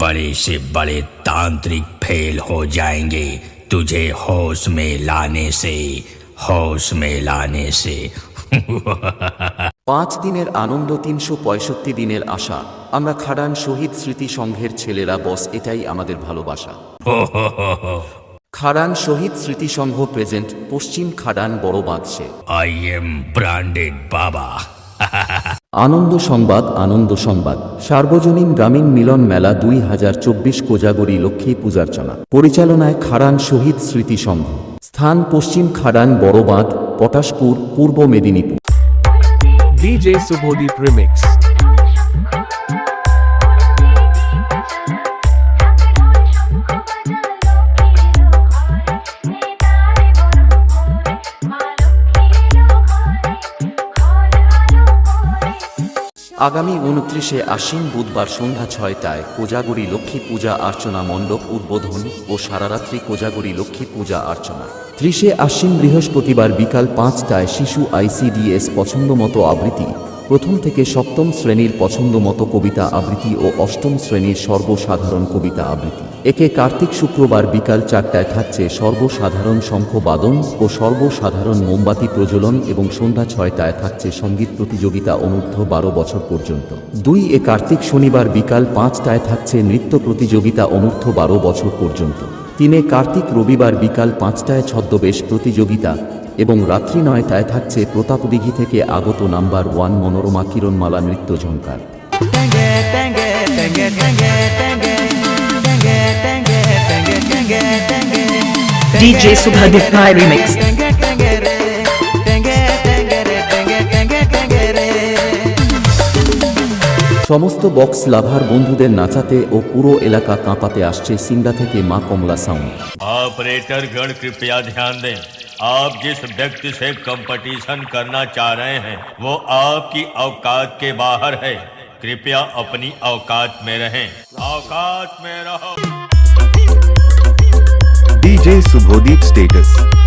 बड़े से बड़े तांत्रिक फेल हो जाएंगे तुझे होश में लाने से होश में लाने से পাঁচ দিনের আনন্দ তিনশো পঁয়ষট্টি দিনের আশা আমরা খাড়ান শহীদ স্মৃতি সংঘের ছেলেরা বস এটাই আমাদের ভালোবাসা খাড়ান শহীদ স্মৃতি সংঘ প্রেজেন্ট পশ্চিম খাড়ান বড় বাঁধসে आई एम ब्रांडेड बाबा আনন্দ সংবাদ আনন্দ সংবাদ। সার্বজনীন গ্রামীণ মিলন মেলা দুই হাজার চব্বিশ কোজাগরী লক্ষ্মী পূজার্চনা। পরিচালনায় খাড়ান শহীদ স্মৃতি সংঘ স্থান পশ্চিম খাড়ান, বড়বাঁধ, পটাশপুর, পূর্ব মেদিনীপুর. আগামী উনত্রিশে আশ্বিন বুধবার সন্ধ্যা ছয়টায় কোজাগরী লক্ষ্মী পূজা অর্চনা মণ্ডপ উদ্বোধন ও সারারাত্রি কোজাগরী লক্ষ্মী পূজা অর্চনা। ত্রিশে আশ্বিন বৃহস্পতিবার বিকাল পাঁচটায় শিশু আইসিডিএস পছন্দমতো আবৃত্তি। প্রথম থেকে সপ্তম শ্রেণির পছন্দমতো কবিতা আবৃত্তি ও অষ্টম শ্রেণির সর্বসাধারণ কবিতা আবৃত্তি। একে কার্তিক শুক্রবার বিকাল চারটায় থাকছে সর্বসাধারণ শঙ্খবাদন ও সর্বসাধারণ মোমবাতি প্রজ্বলন এবং সন্ধ্যা ছয়টায় থাকছে সংগীত প্রতিযোগিতা অনূর্ধ্ব বারো বছর পর্যন্ত। দুই এ কার্তিক শনিবার বিকাল পাঁচটায় থাকছে নৃত্য প্রতিযোগিতা অনূর্ধ্ব বারো বছর পর্যন্ত। তিনে কার্তিক রবিবার বিকাল পাঁচটায় ছদ্মবেশ প্রতিযোগিতা এবং রাত্রি নয়টায় থাকছে প্রতাপদিঘি থেকে আগত নাম্বার ওয়ান মনোরমা কিরণমালা নৃত্য ঝঙ্কার সমস্ত বক্স লাভার বন্ধুদের নাচাতে ও পুরো এলাকা কাঁপাতে আসছে সিংড়া থেকে মা কমলা সাউন্ড অপারেটর গণ কৃপয়া ধ্যান দেন आप जिस व्यक्ति से कंपटीशन करना चाह रहे हैं, वो आपकी औकात के बाहर है। कृपया अपनी औकात में रहें। औकात में रहो। DJ Subodip Status.